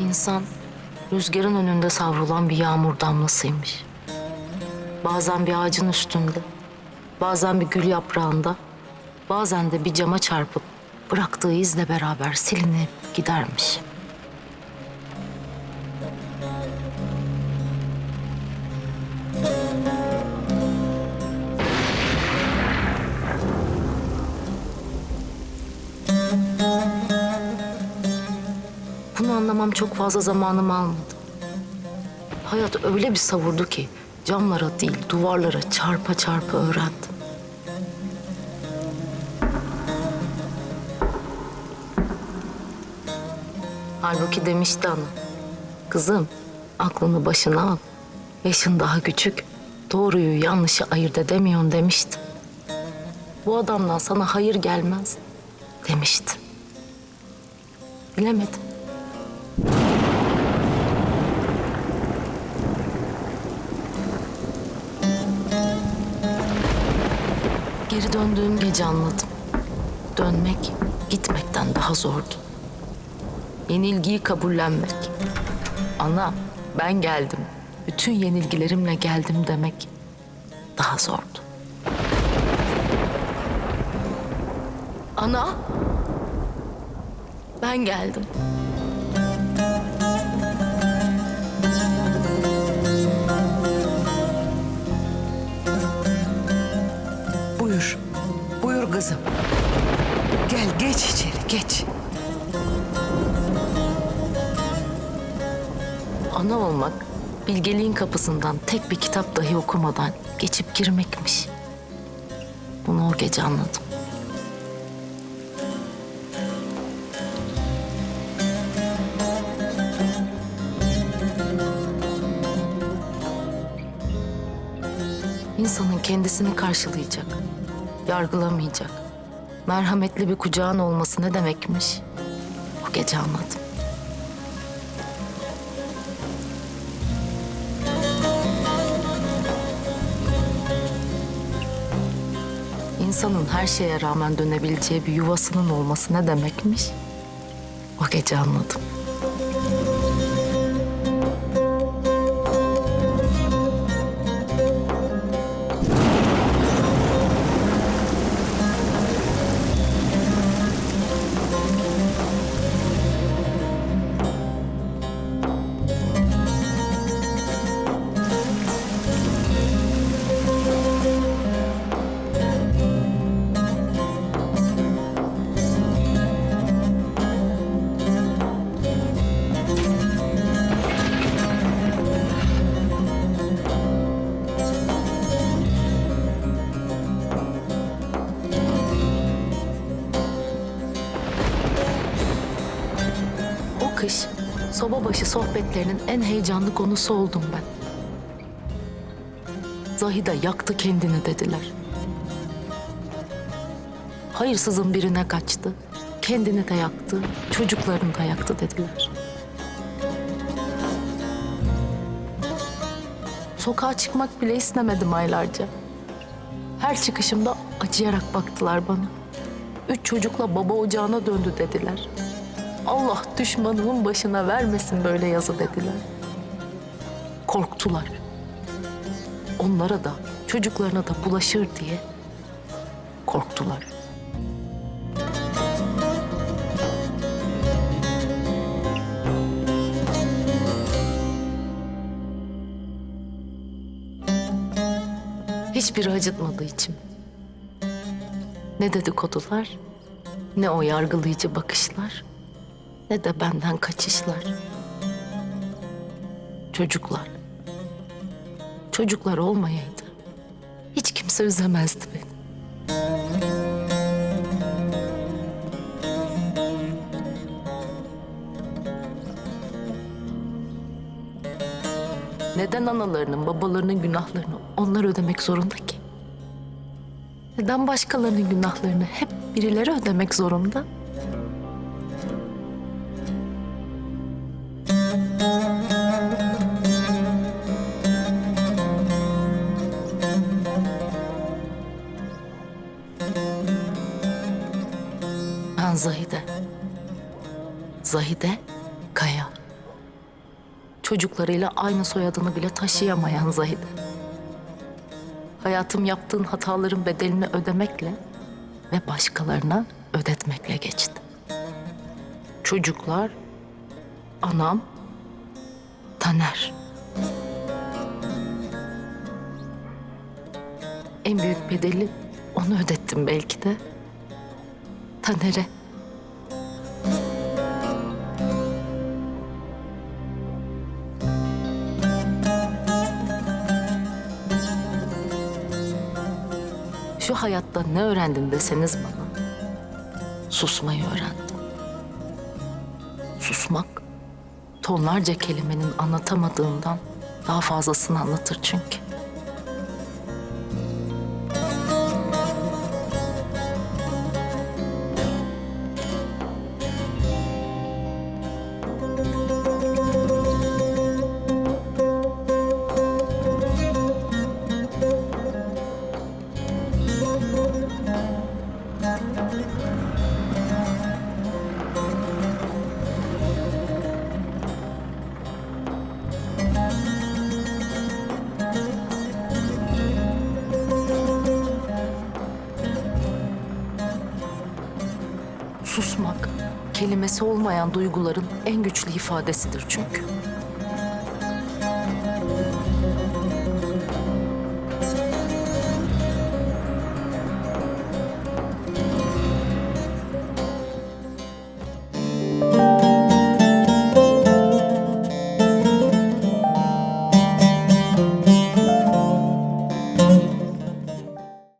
İnsan rüzgarın önünde savrulan bir yağmur damlasıymış. Bazen bir ağacın üstünde, bazen bir gül yaprağında, bazen de bir cama çarpıp bıraktığı izle beraber silinip gidermiş. Anlamam çok fazla zamanımı almadı. Hayat öyle bir savurdu ki camlara değil duvarlara çarpa çarpa öğrendim. Halbuki demişti ana. Kızım aklını başına al. Yaşın daha küçük. Doğruyu yanlışı ayırt edemiyorsun demişti. Bu adamdan sana hayır gelmez demişti. Bilemedim. Geri döndüğüm gece anladım. Dönmek gitmekten daha zordu. Yenilgiyi kabullenmek. Ana ben geldim. Bütün yenilgilerimle geldim demek daha zordu. Ana ben geldim. Ana olmak bilgeliğin kapısından tek bir kitap dahi okumadan geçip girmekmiş. Bunu o gece anladım. İnsanın kendisini karşılayacak, yargılamayacak, merhametli bir kucağın olması ne demekmiş? O gece anladım. İnsanın her şeye rağmen dönebileceği bir yuvasının olması ne demekmiş? O gece anladım. Soba başı sohbetlerinin en heyecanlı konusu oldum ben. Zahide yaktı kendini dediler. Hayırsızın birine kaçtı. Kendini de yaktı, çocuklarını da yaktı dediler. Sokağa çıkmak bile istemedim aylarca. Her çıkışımda acıyarak baktılar bana. Üç çocukla baba ocağına döndü dediler. Allah düşmanımın başına vermesin böyle yazı dediler. Korktular. Onlara da çocuklarına da bulaşır diye korktular. Hiçbiri acıtmadı içim. Ne dedikodular, ne o yargılayıcı bakışlar, ne de benden kaçışlar. Çocuklar. Çocuklar olmayaydı. Hiç kimse üzemezdi beni. Neden analarının, babalarının günahlarını onlar ödemek zorunda ki? Neden başkalarının günahlarını hep birileri ödemek zorunda? Ben Zahide. Zahide Kaya. Çocuklarıyla aynı soyadını bile taşıyamayan Zahide. Hayatım yaptığın hataların bedelini ödemekle ve başkalarına ödetmekle geçti. Çocuklar, anam, Taner. En büyük bedeli onu ödettim belki de. Taner'e. Şu hayatta ne öğrendin deseniz bana. Susmayı öğrendim. Susmak tonlarca kelimenin anlatamadığından daha fazlasını anlatır çünkü. Susmak, kelimesi olmayan duyguların en güçlü ifadesidir çünkü.